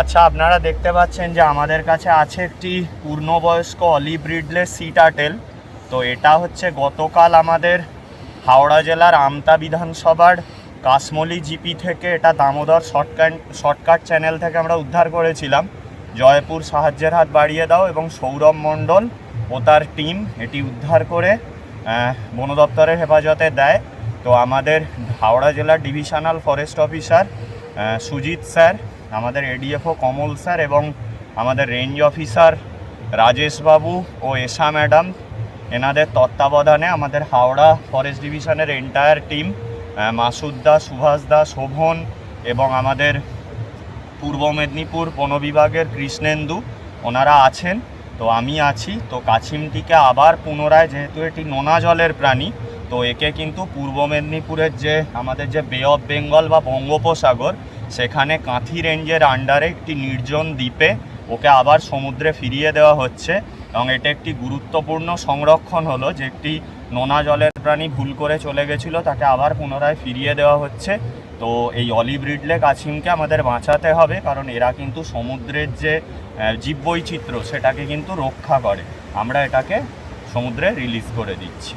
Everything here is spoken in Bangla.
আচ্ছা আপনারা দেখতে পাচ্ছেন যে আমাদের কাছে আছে একটি পূর্ণবয়স্ক অলিভ রিডলে সি টার্টেল তো এটা হচ্ছে গতকাল আমাদের হাওড়া জেলার আমতা বিধানসভার কাশমলি জিপি থেকে এটা দামোদর শর্টকাট শর্টকাট চ্যানেল থেকে আমরা উদ্ধার করেছিলাম। জয়পুর সাহায্যের হাত বাড়িয়ে দাও এবং সৌরভ মণ্ডল ও তার টিম এটি উদ্ধার করে বন দপ্তরের হেফাজতে দেয়। তো আমাদের হাওড়া জেলার divisional forest officer Sujit sir আমাদের এডিএফও কমল স্যার এবং আমাদের রেঞ্জ অফিসার রাজেশবাবু ও এশা ম্যাডাম, এনাদের তত্ত্বাবধানে আমাদের হাওড়া ফরেস্ট ডিভিশনের এন্টায়ার টিম মাসুদ দা, সুভাষ দা, শোভন এবং আমাদের পূর্ব মেদিনীপুর বন বিভাগের কৃষ্ণেন্দু, ওনারা আছেন, তো আমি আছি, তো কাছিমটিকে আবার পুনরায় যেহেতু এটি নোনা জলের প্রাণী, তো একে কিন্তু পূর্ব মেদিনীপুরের যে, আমাদের যে বে অফ বেঙ্গল বা বঙ্গোপসাগর সেখানে কাঁথি রেঞ্জের আন্ডারে একটি নির্জন দ্বীপে ওকে আবার সমুদ্রে ফিরিয়ে দেওয়া হচ্ছে এবং এটা একটি গুরুত্বপূর্ণ সংরক্ষণ হলো যে একটি নোনা জলের প্রাণী ভুল করে চলে গেছিল, তাকে আবার পুনরায় ফিরিয়ে দেওয়া হচ্ছে। তো এই অলিভ রিডলে কাছিমকে আমাদের বাঁচাতে হবে, কারণ এরা কিন্তু সমুদ্রের যে জীববৈচিত্র্য সেটাকে কিন্তু রক্ষা করে। আমরা এটাকে সমুদ্রে রিলিজ করে দিচ্ছি।